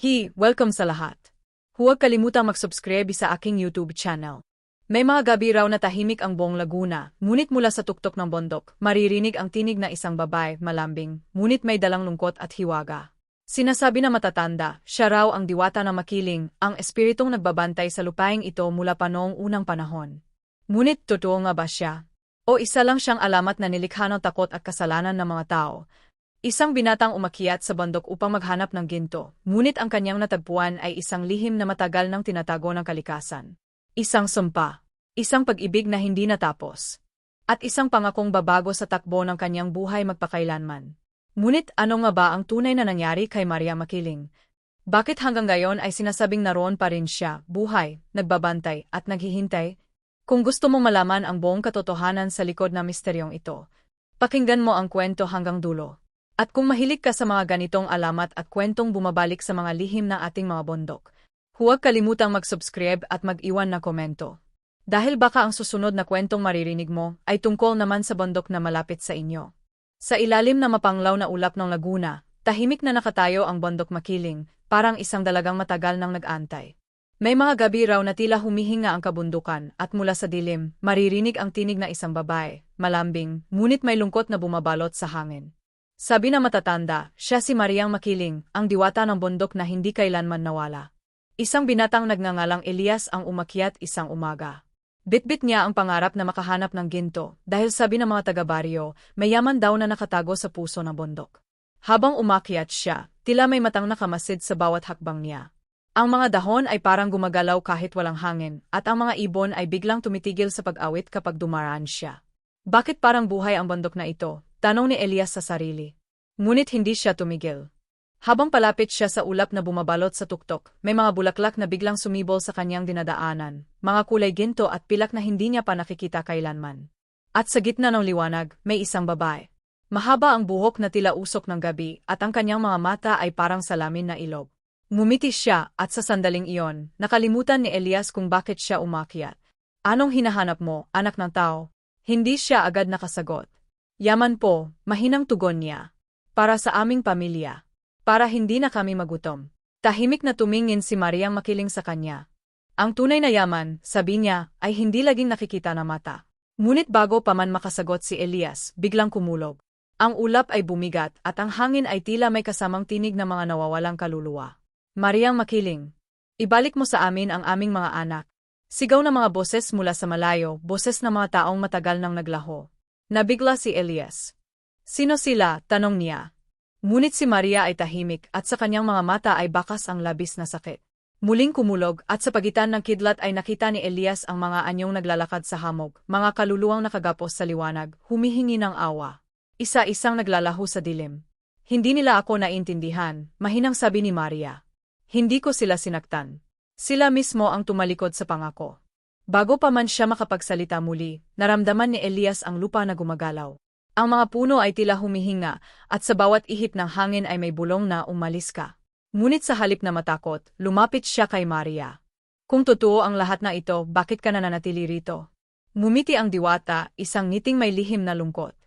Hi, welcome sa lahat. Huwag kalimutang mag-subscribe sa aking YouTube channel. May mga gabi raw na tahimik ang buong Laguna, ngunit mula sa tuktok ng bundok, maririnig ang tinig na isang babae, malambing, ngunit may dalang lungkot at hiwaga. Sinasabi na matatanda, siya raw ang diwata na makiling, ang espiritong nagbabantay sa lupaing ito mula pa noong unang panahon. Ngunit totoo nga ba siya? O isa lang siyang alamat na nilikha ng takot at kasalanan ng mga tao, Isang binatang umakyat sa bandok upang maghanap ng ginto, ngunit ang kanyang natagpuan ay isang lihim na matagal nang tinatago ng kalikasan. Isang sumpa, isang pag-ibig na hindi natapos, at isang pangakong babago sa takbo ng kanyang buhay magpakailanman. Ngunit ano nga ba ang tunay na nangyari kay Maria Makiling? Bakit hanggang ngayon ay sinasabing naroon pa rin siya, buhay, nagbabantay, at naghihintay? Kung gusto mong malaman ang buong katotohanan sa likod ng misteryong ito, pakinggan mo ang kwento hanggang dulo. At kung mahilig ka sa mga ganitong alamat at kwentong bumabalik sa mga lihim ng ating mga bundok, huwag kalimutang mag-subscribe at mag-iwan na komento. Dahil baka ang susunod na kwentong maririnig mo ay tungkol naman sa bundok na malapit sa inyo. Sa ilalim na mapanglaw na ulap ng Laguna, tahimik na nakatayo ang bundok makiling, parang isang dalagang matagal nang nag-antay. May mga gabi raw na tila humihinga ang kabundukan at mula sa dilim, maririnig ang tinig na isang babae, malambing, ngunit may lungkot na bumabalot sa hangin. Sabi na matatanda, siya si Mariang Makiling, ang diwata ng bundok na hindi kailanman nawala. Isang binatang nagngangalang Elias ang umakyat isang umaga. Bitbit niya ang pangarap na makahanap ng ginto dahil sabi ng mga taga-baryo, mayaman daw na nakatago sa puso ng bundok. Habang umakyat siya, tila may matang nakamasid sa bawat hakbang niya. Ang mga dahon ay parang gumagalaw kahit walang hangin, at ang mga ibon ay biglang tumitigil sa pag-awit kapag dumaraan siya. Bakit parang buhay ang bundok na ito? Tanong ni Elias sa sarili. Ngunit hindi siya tumigil. Habang palapit siya sa ulap na bumabalot sa tuktok, may mga bulaklak na biglang sumibol sa kanyang dinadaanan, mga kulay ginto at pilak na hindi niya pa nakikita kailanman. At sa gitna ng liwanag, may isang babae. Mahaba ang buhok na tila usok ng gabi at ang kanyang mga mata ay parang salamin na ilog. Ngumiti siya at sa sandaling iyon, nakalimutan ni Elias kung bakit siya umakyat. Anong hinahanap mo, anak ng tao? Hindi siya agad nakasagot. Yaman po, mahinang tugon niya. Para sa aming pamilya. Para hindi na kami magutom. Tahimik na tumingin si Mariang makiling sa kanya. Ang tunay na yaman, sabi niya, ay hindi laging nakikita na mata. Ngunit bago pa man makasagot si Elias, biglang kumulog. Ang ulap ay bumigat at ang hangin ay tila may kasamang tinig ng mga nawawalang kaluluwa. Mariang makiling. Ibalik mo sa amin ang aming mga anak. Sigaw ng mga boses mula sa malayo, boses ng mga taong matagal nang naglaho. Nabigla si Elias. Sino sila? Tanong niya. Ngunit si Maria ay tahimik at sa kanyang mga mata ay bakas ang labis na sakit. Muling kumulog at sa pagitan ng kidlat ay nakita ni Elias ang mga anyong naglalakad sa hamog, mga kaluluwang nakagapos sa liwanag, humihingi ng awa. Isa-isang naglalaho sa dilim. Hindi nila ako naintindihan, mahinang sabi ni Maria. Hindi ko sila sinaktan. Sila mismo ang tumalikod sa pangako. Bago pa man siya makapagsalita muli, naramdaman ni Elias ang lupa na gumagalaw. Ang mga puno ay tila humihinga, at sa bawat ihip ng hangin ay may bulong na umalis ka. Ngunit sa halip na matakot, lumapit siya kay Maria. Kung totoo ang lahat na ito, bakit ka nananatili rito? Mumiti ang diwata, isang ngiting may lihim na lungkot.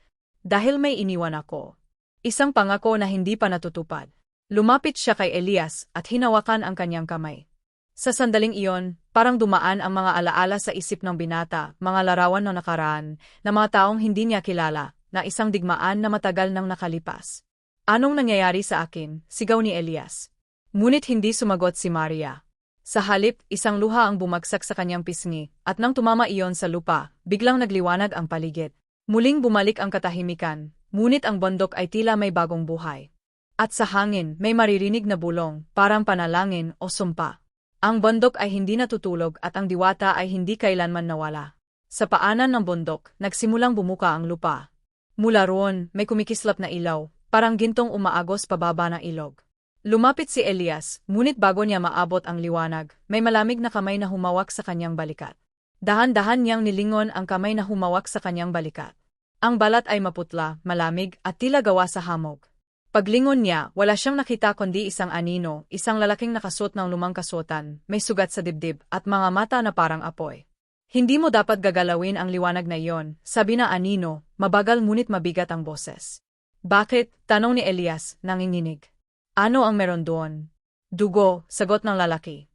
Dahil may iniwan ako. Isang pangako na hindi pa natutupad. Lumapit siya kay Elias at hinawakan ang kanyang kamay. Sa sandaling iyon, parang dumaan ang mga alaala sa isip ng binata, mga larawan ng nakaraan, na mga taong hindi niya kilala, na isang digmaan na matagal nang nakalipas. Anong nangyayari sa akin? Sigaw ni Elias. Ngunit hindi sumagot si Maria. Sa halip, isang luha ang bumagsak sa kanyang pisngi, at nang tumama iyon sa lupa, biglang nagliwanag ang paligid. Muling bumalik ang katahimikan, ngunit ang bundok ay tila may bagong buhay. At sa hangin, may maririnig na bulong, parang panalangin o sumpa. Ang bundok ay hindi natutulog at ang diwata ay hindi kailanman nawala. Sa paanan ng bundok, nagsimulang bumuka ang lupa. Mula roon, may kumikislap na ilaw, parang gintong umaagos pababa ng ilog. Lumapit si Elias, ngunit bago niya maabot ang liwanag, may malamig na kamay na humawak sa kanyang balikat. Dahan-dahan niyang nilingon ang kamay na humawak sa kanyang balikat. Ang balat ay maputla, malamig, at tila gawa sa hamog. Paglingon niya, wala siyang nakita kundi isang anino, isang lalaking nakasuot ng lumang kasuotan, may sugat sa dibdib, at mga mata na parang apoy. Hindi mo dapat gagalawin ang liwanag na iyon, sabi na anino, mabagal ngunit mabigat ang boses. Bakit? Tanong ni Elias, nanginginig. Ano ang meron doon? Dugo, sagot ng lalaki.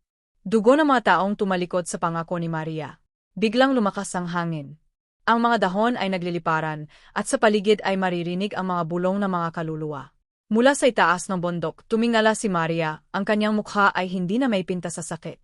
Dugo ng mga taong tumalikod sa pangako ni Maria. Biglang lumakas ang hangin. Ang mga dahon ay nagliliparan, at sa paligid ay maririnig ang mga bulong ng mga kaluluwa. Mula sa itaas ng bundok, tumingala si Maria, ang kanyang mukha ay hindi na may pinta sa sakit.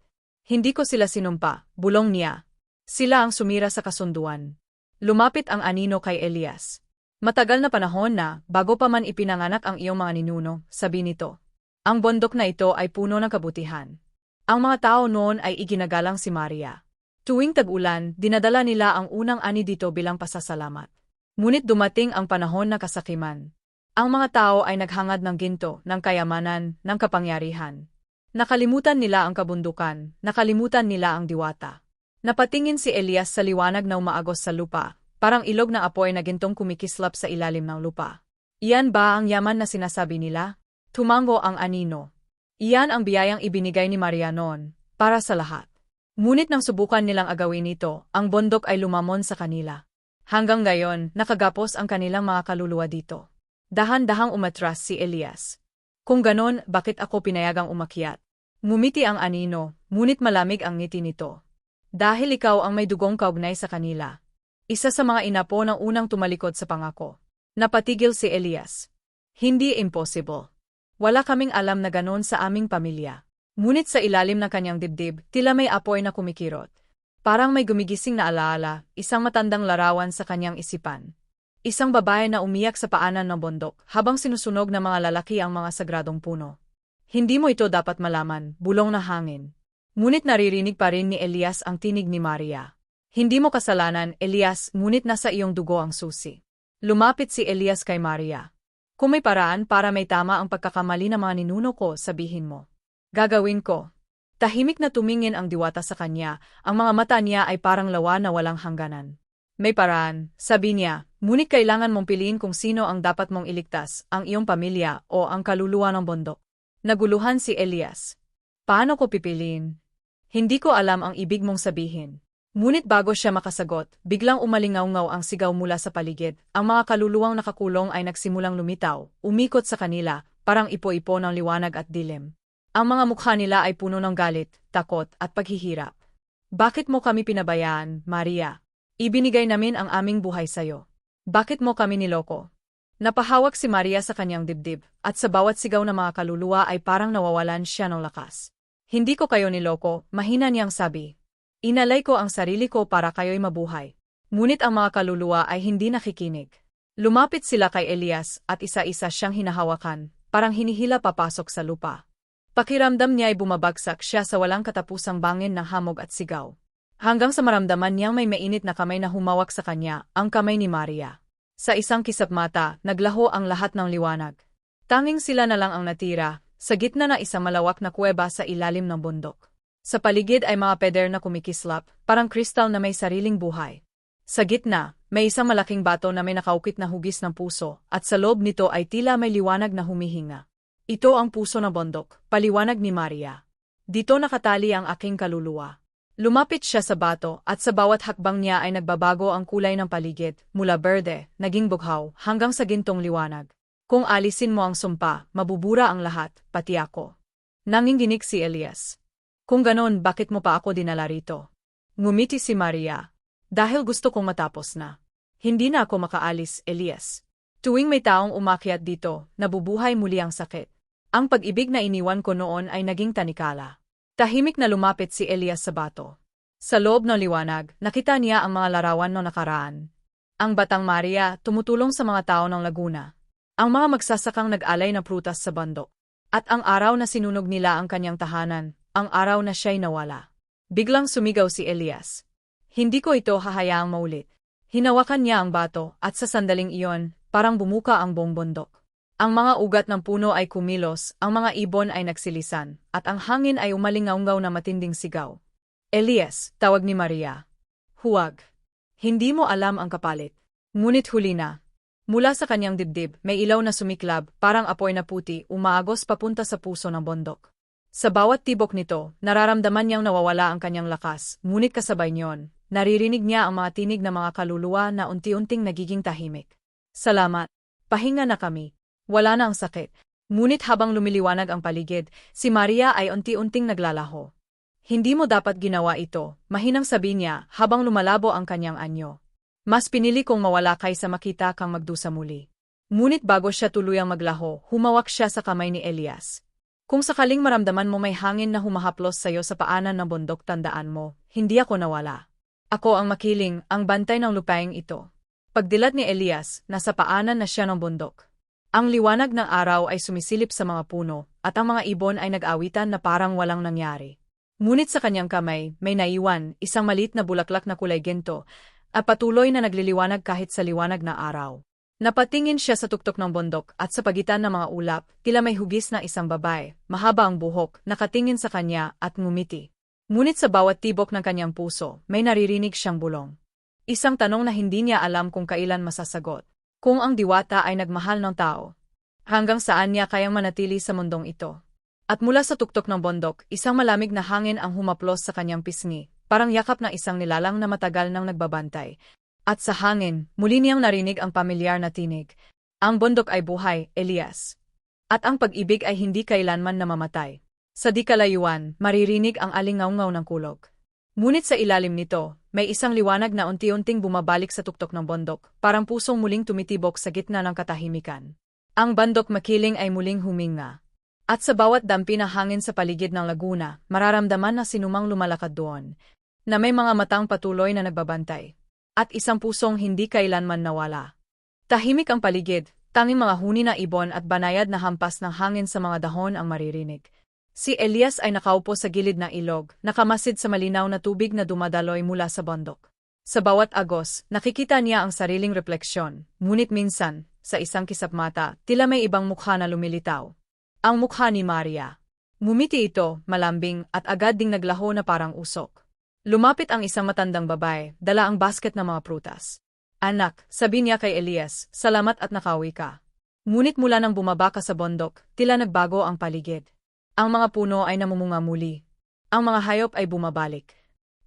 Hindi ko sila sinumpa, bulong niya. Sila ang sumira sa kasunduan. Lumapit ang anino kay Elias. Matagal na panahon na, bago pa man ipinanganak ang iyong mga ninuno, sabi nito. Ang bundok na ito ay puno ng kabutihan. Ang mga tao noon ay iginagalang si Maria. Tuwing tag-ulan, dinadala nila ang unang ani dito bilang pasasalamat. Ngunit dumating ang panahon na kasakiman. Ang mga tao ay naghangad ng ginto, ng kayamanan, ng kapangyarihan. Nakalimutan nila ang kabundukan, nakalimutan nila ang diwata. Napatingin si Elias sa liwanag na umaagos sa lupa, parang ilog ng apoy na gintong kumikislap sa ilalim ng lupa. Iyan ba ang yaman na sinasabi nila? Tumango ang anino. Iyan ang biyayang ibinigay ni Maria noon, para sa lahat. Ngunit nang subukan nilang agawin ito, ang bundok ay lumamon sa kanila. Hanggang ngayon, nakagapos ang kanilang mga kaluluwa dito. Dahan-dahang umatras si Elias. Kung ganon, bakit ako pinayagang umakyat? Ngumiti ang anino, ngunit malamig ang ngiti nito. Dahil ikaw ang may dugong kaugnay sa kanila. Isa sa mga inapo ng unang tumalikod sa pangako. Napatigil si Elias. Hindi impossible. Wala kaming alam na ganon sa aming pamilya. Ngunit sa ilalim ng kanyang dibdib, tila may apoy na kumikirot. Parang may gumigising na alaala, isang matandang larawan sa kanyang isipan. Isang babae na umiyak sa paanan ng bundok habang sinusunog ng mga lalaki ang mga sagradong puno. Hindi mo ito dapat malaman, bulong na hangin. Ngunit naririnig pa rin ni Elias ang tinig ni Maria. Hindi mo kasalanan, Elias, ngunit nasa iyong dugo ang susi. Lumapit si Elias kay Maria. Kung may paraan para may tama ang pagkakamali ng mga ninuno ko, sabihin mo. Gagawin ko. Tahimik na tumingin ang diwata sa kanya, ang mga mata niya ay parang lawa na walang hangganan. May paraan, sabi niya, ngunit kailangan mong piliin kung sino ang dapat mong iligtas, ang iyong pamilya o ang kaluluwa ng bundok. Naguluhan si Elias. Paano ko pipiliin? Hindi ko alam ang ibig mong sabihin. Ngunit bago siya makasagot, biglang umalingaw-ngaw ang sigaw mula sa paligid. Ang mga kaluluwang nakakulong ay nagsimulang lumitaw, umikot sa kanila, parang ipo-ipo ng liwanag at dilim. Ang mga mukha nila ay puno ng galit, takot at paghihirap. Bakit mo kami pinabayaan, Maria? Ibinigay namin ang aming buhay sayo. Bakit mo kami niloko? Napahawak si Maria sa kanyang dibdib, at sa bawat sigaw ng mga kaluluwa ay parang nawawalan siya ng lakas. Hindi ko kayo niloko, mahina niyang sabi. Inalay ko ang sarili ko para kayo'y mabuhay. Ngunit ang mga kaluluwa ay hindi nakikinig. Lumapit sila kay Elias at isa-isa siyang hinahawakan, parang hinihila papasok sa lupa. Pakiramdam niya ay bumabagsak siya sa walang katapusang bangin ng hamog at sigaw. Hanggang sa maramdaman niyang may mainit na kamay na humawak sa kanya, ang kamay ni Maria. Sa isang kisap mata, naglaho ang lahat ng liwanag. Tanging sila na lang ang natira, sa gitna na isang malawak na kuweba sa ilalim ng bundok. Sa paligid ay mga peder na kumikislap, parang kristal na may sariling buhay. Sa gitna, may isang malaking bato na may nakaukit na hugis ng puso, at sa loob nito ay tila may liwanag na humihinga. Ito ang puso ng bundok, paliwanag ni Maria. Dito nakatali ang aking kaluluwa. Lumapit siya sa bato at sa bawat hakbang niya ay nagbabago ang kulay ng paligid, mula berde, naging bughaw, hanggang sa gintong liwanag. Kung alisin mo ang sumpa, mabubura ang lahat, pati ako. Nanginginig si Elias. Kung ganon, bakit mo pa ako dinala rito? Ngumiti si Maria. Dahil gusto kong matapos na. Hindi na ako makaalis, Elias. Tuwing may taong umakyat dito, nabubuhay muli ang sakit. Ang pag-ibig na iniwan ko noon ay naging tanikala. Tahimik na lumapit si Elias sa bato. Sa loob ng liwanag, nakita niya ang mga larawan no nakaraan. Ang Batang Maria tumutulong sa mga tao ng Laguna. Ang mga magsasakang nag-alay na prutas sa bando. At ang araw na sinunog nila ang kanyang tahanan, ang araw na siya'y nawala. Biglang sumigaw si Elias. Hindi ko ito hahayaang maulit. Hinawakan niya ang bato at sa sandaling iyon, parang bumuka ang buong bundok. Ang mga ugat ng puno ay kumilos, ang mga ibon ay nagsilisan, at ang hangin ay umalingaungaw na matinding sigaw. Elias, tawag ni Maria. Huwag. Hindi mo alam ang kapalit. Ngunit huli na. Mula sa kanyang dibdib, may ilaw na sumiklab, parang apoy na puti, umaagos papunta sa puso ng bondok. Sa bawat tibok nito, nararamdaman niyang nawawala ang kanyang lakas, ngunit kasabay niyon, naririnig niya ang mga tinig ng mga kaluluwa na unti-unting nagiging tahimik. Salamat. Pahinga na kami. Wala na ang sakit. Ngunit habang lumiliwanag ang paligid, si Maria ay unti-unting naglalaho. Hindi mo dapat ginawa ito, mahinang sabi niya habang lumalabo ang kanyang anyo. Mas pinili kong mawala kaysa makita kang magdusa muli. Ngunit bago siya tuluyang maglaho, humawak siya sa kamay ni Elias. Kung sakaling maramdaman mo may hangin na humahaplos sa'yo sa paanan ng bundok tandaan mo, hindi ako nawala. Ako ang makiling, ang bantay ng lupaing ito. Pagdilat ni Elias, nasa paanan na siya ng bundok. Ang liwanag ng araw ay sumisilip sa mga puno, at ang mga ibon ay nag-awitan na parang walang nangyari. Ngunit sa kanyang kamay, may naiwan, isang malit na bulaklak na kulay gento, at patuloy na nagliliwanag kahit sa liwanag na araw. Napatingin siya sa tuktok ng bundok at sa pagitan ng mga ulap, tila may hugis na isang babae, mahaba ang buhok, nakatingin sa kanya at ngumiti. Ngunit sa bawat tibok ng kanyang puso, may naririnig siyang bulong. Isang tanong na hindi niya alam kung kailan masasagot. Kung ang diwata ay nagmahal ng tao, hanggang saan niya kayang manatili sa mundong ito. At mula sa tuktok ng bundok, isang malamig na hangin ang humaplos sa kanyang pisngi, parang yakap ng isang nilalang na matagal nang nagbabantay, at sa hangin, muli niyang narinig ang pamilyar na tinig. Ang bundok ay buhay, Elias. At ang pag-ibig ay hindi kailanman namamatay. Sa di kalayuan, maririnig ang alingaungaw ng kulog. Ngunit sa ilalim nito, may isang liwanag na unti-unting bumabalik sa tuktok ng bundok, parang pusong muling tumitibok sa gitna ng katahimikan. Ang bandok makiling ay muling huminga. At sa bawat dampi na hangin sa paligid ng laguna, mararamdaman na sinumang lumalakad doon, na may mga matang patuloy na nagbabantay at isang pusong hindi kailanman nawala. Tahimik ang paligid, tanging mga huni na ibon at banayad na hampas ng hangin sa mga dahon ang maririnig. Si Elias ay nakaupo sa gilid ng ilog, nakamasid sa malinaw na tubig na dumadaloy mula sa bundok. Sa bawat agos, nakikita niya ang sariling refleksyon, ngunit minsan, sa isang kisap mata, tila may ibang mukha na lumilitaw. Ang mukha ni Maria. Ngumiti ito, malambing, at agad ding naglaho na parang usok. Lumapit ang isang matandang babae, dala ang basket ng mga prutas. Anak, sabi niya kay Elias, salamat at nakawi ka. Ngunit mula nang bumaba ka sa bundok, tila nagbago ang paligid. Ang mga puno ay namumunga muli. Ang mga hayop ay bumabalik.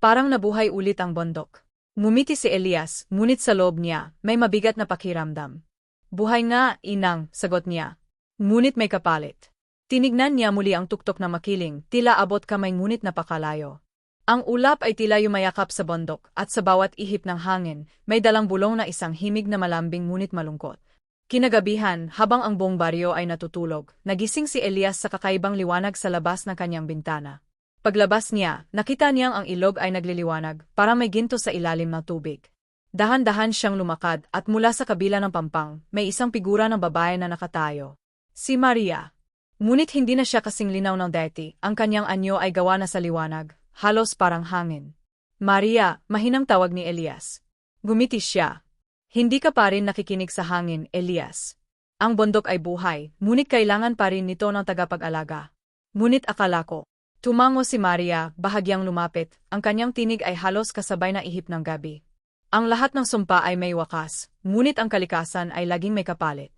Parang nabuhay ulit ang bundok. Ngumiti si Elias, ngunit sa loob niya, may mabigat na pakiramdam. Buhay nga, inang, sagot niya. Ngunit may kapalit. Tinignan niya muli ang tuktok na makiling, tila abot kamay ngunit napakalayo. Ang ulap ay tila yumayakap sa bundok, at sa bawat ihip ng hangin, may dalang bulong na isang himig na malambing ngunit malungkot. Kinagabihan, habang ang buong baryo ay natutulog, nagising si Elias sa kakaibang liwanag sa labas ng kanyang bintana. Paglabas niya, nakita niyang ang ilog ay nagliliwanag, para may ginto sa ilalim ng tubig. Dahan-dahan siyang lumakad at mula sa kabila ng pampang, may isang figura ng babae na nakatayo. Si Maria. Ngunit hindi na siya kasing linaw ng deti, ang kanyang anyo ay gawa na sa liwanag, halos parang hangin. Maria, mahinang tawag ni Elias. Gumiti siya. Hindi ka pa rin nakikinig sa hangin, Elias. Ang bundok ay buhay, ngunit kailangan pa rin nito ng tagapag-alaga. Ngunit akala ko. Tumango si Maria, bahagyang lumapit, ang kanyang tinig ay halos kasabay na ihip ng gabi. Ang lahat ng sumpa ay may wakas, ngunit ang kalikasan ay laging may kapalit.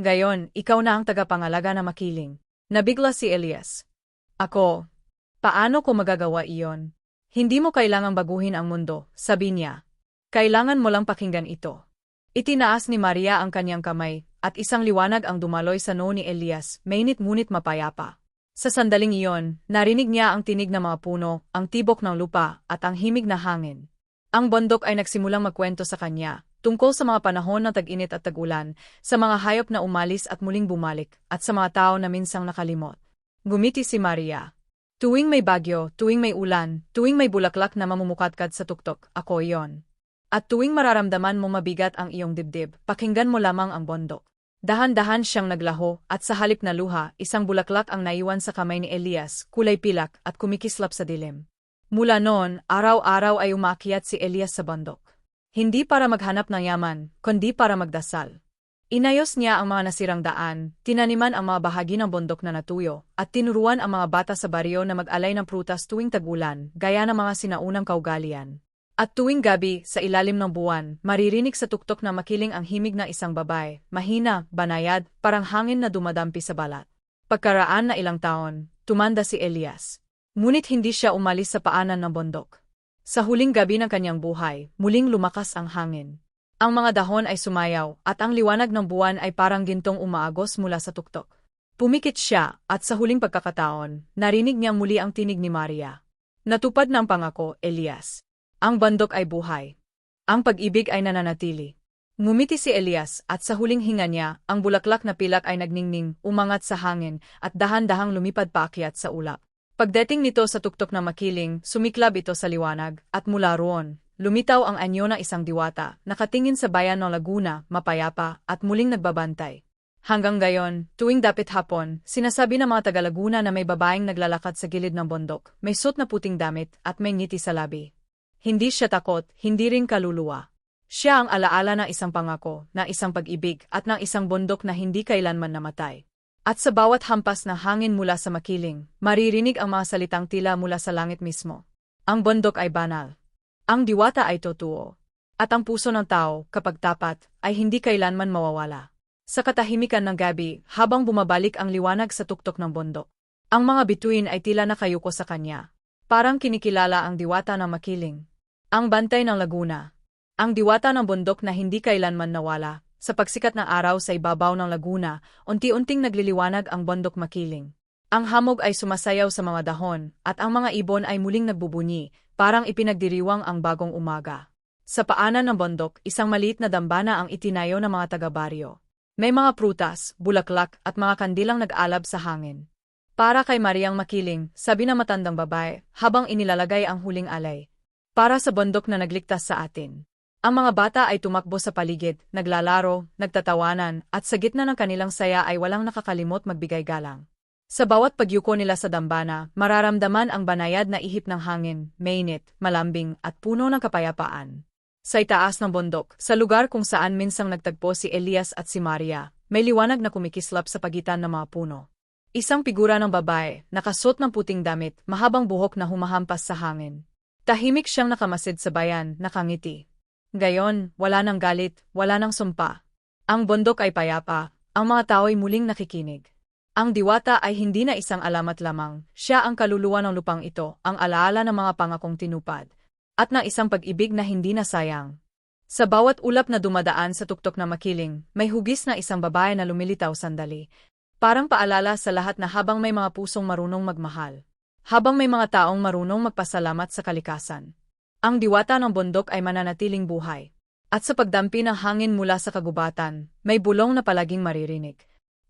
Gayon, ikaw na ang tagapangalaga na makiling. Nabigla si Elias. Ako, Paano ko magagawa iyon? Hindi mo kailangang baguhin ang mundo, sabi niya. Kailangan mo lang pakinggan ito. Itinaas ni Maria ang kanyang kamay, at isang liwanag ang dumaloy sa noo ni Elias, mainit ngunit mapayapa. Sa sandaling iyon, narinig niya ang tinig ng mga puno, ang tibok ng lupa, at ang himig na hangin. Ang bondok ay nagsimulang magkwento sa kanya, tungkol sa mga panahon ng tag-init at tag-ulan, sa mga hayop na umalis at muling bumalik, at sa mga tao na minsang nakalimot. Gumiti si Maria. Tuwing may bagyo, tuwing may ulan, tuwing may bulaklak na mamumukadkad sa tuktok, ako iyon. At tuwing mararamdaman mo mabigat ang iyong dibdib, pakinggan mo lamang ang bondok. Dahan-dahan siyang naglaho, at sa halip na luha, isang bulaklak ang naiwan sa kamay ni Elias, kulay pilak, at kumikislap sa dilim. Mula noon, araw-araw ay umakyat si Elias sa bundok. Hindi para maghanap ng yaman, kundi para magdasal. Inayos niya ang mga nasirang daan, tinaniman ang mga bahagi ng bundok na natuyo, at tinuruan ang mga bata sa baryo na mag-alay ng prutas tuwing tagulan, gaya ng mga sinaunang kaugalian. At tuwing gabi, sa ilalim ng buwan, maririnig sa tuktok na makiling ang himig na isang babae, mahina, banayad, parang hangin na dumadampi sa balat. Pagkaraan na ilang taon, tumanda si Elias. Ngunit hindi siya umalis sa paanan ng bundok. Sa huling gabi ng kanyang buhay, muling lumakas ang hangin. Ang mga dahon ay sumayaw, at ang liwanag ng buwan ay parang gintong umaagos mula sa tuktok. Pumikit siya, at sa huling pagkakataon, narinig niya muli ang tinig ni Maria. Natupad ng pangako, Elias. Ang bandok ay buhay. Ang pag-ibig ay nananatili. Ngumiti si Elias, at sa huling hinga niya, ang bulaklak na pilak ay nagningning, umangat sa hangin, at dahan-dahang lumipad paakyat sa ulap. Pagdating nito sa tuktok na makiling, sumiklab ito sa liwanag, at mula roon, lumitaw ang anyo ng isang diwata, nakatingin sa bayan ng Laguna, mapayapa, at muling nagbabantay. Hanggang gayon, tuwing dapit hapon, sinasabi ng mga taga-Laguna na may babaeng naglalakad sa gilid ng bundok, may suot na puting damit, at may ngiti sa labi. Hindi siya takot, hindi rin kaluluwa. Siya ang alaala ng isang pangako, ng isang pag-ibig, at ng isang bundok na hindi kailanman namatay. At sa bawat hampas na hangin mula sa makiling, maririnig ang mga salitang tila mula sa langit mismo. Ang bundok ay banal. Ang diwata ay totoo. At ang puso ng tao, kapag tapat, ay hindi kailanman mawawala. Sa katahimikan ng gabi, habang bumabalik ang liwanag sa tuktok ng bundok, ang mga bituin ay tila nakayuko sa kanya. Parang kinikilala ang diwata ng makiling. Ang bantay ng Laguna. Ang diwata ng bundok na hindi kailanman nawala. Sa pagsikat ng araw sa ibabaw ng Laguna, unti-unting nagliliwanag ang bundok makiling. Ang hamog ay sumasayaw sa mga dahon, at ang mga ibon ay muling nagbubunyi, parang ipinagdiriwang ang bagong umaga. Sa paanan ng bundok, isang maliit na dambana ang itinayo ng mga taga-baryo. May mga prutas, bulaklak at mga kandilang nag-alab sa hangin. Para kay Mariang Makiling, sabi na matandang babae, habang inilalagay ang huling alay. Para sa bundok na nagligtas sa atin. Ang mga bata ay tumakbo sa paligid, naglalaro, nagtatawanan, at sa gitna ng kanilang saya ay walang nakakalimot magbigay galang. Sa bawat pagyuko nila sa dambana, mararamdaman ang banayad na ihip ng hangin, mainit, malambing, at puno ng kapayapaan. Sa itaas ng bundok, sa lugar kung saan minsang nagtagpo si Elias at si Maria, may liwanag na kumikislap sa pagitan ng mga puno. Isang figura ng babae, nakasuot ng puting damit, mahabang buhok na humahampas sa hangin. Tahimik siyang nakamasid sa bayan, nakangiti. Gayon, wala nang galit, wala nang sumpa. Ang bundok ay payapa, ang mga tao ay muling nakikinig. Ang diwata ay hindi na isang alamat lamang, siya ang kaluluwa ng lupang ito, ang alaala ng mga pangakong tinupad at ng isang pag-ibig na hindi nasayang. Sa bawat ulap na dumadaan sa tuktok na makiling, may hugis na isang babae na lumilitaw sandali. Parang paalala sa lahat na habang may mga pusong marunong magmahal. Habang may mga taong marunong magpasalamat sa kalikasan. Ang diwata ng bundok ay mananatiling buhay. At sa pagdampi ng hangin mula sa kagubatan, may bulong na palaging maririnig.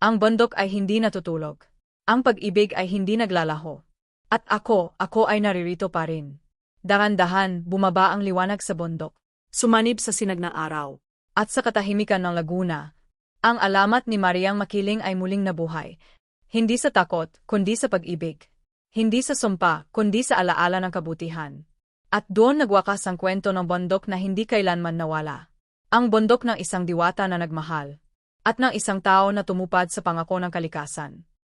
Ang bundok ay hindi natutulog. Ang pag-ibig ay hindi naglalaho. At ako, ako ay naririto pa rin. Dahan-dahan, bumaba ang liwanag sa bundok. Sumanib sa sinag ng araw. At sa katahimikan ng Laguna, ang alamat ni Mariang Makiling ay muling nabuhay. Hindi sa takot, kundi sa pag-ibig. Hindi sa sumpa, kundi sa alaala ng kabutihan. At doon nagwakas ang kwento ng bundok na hindi kailanman nawala. Ang bundok ng isang diwata na nagmahal. At ng isang tao na tumupad sa pangako ng kalikasan.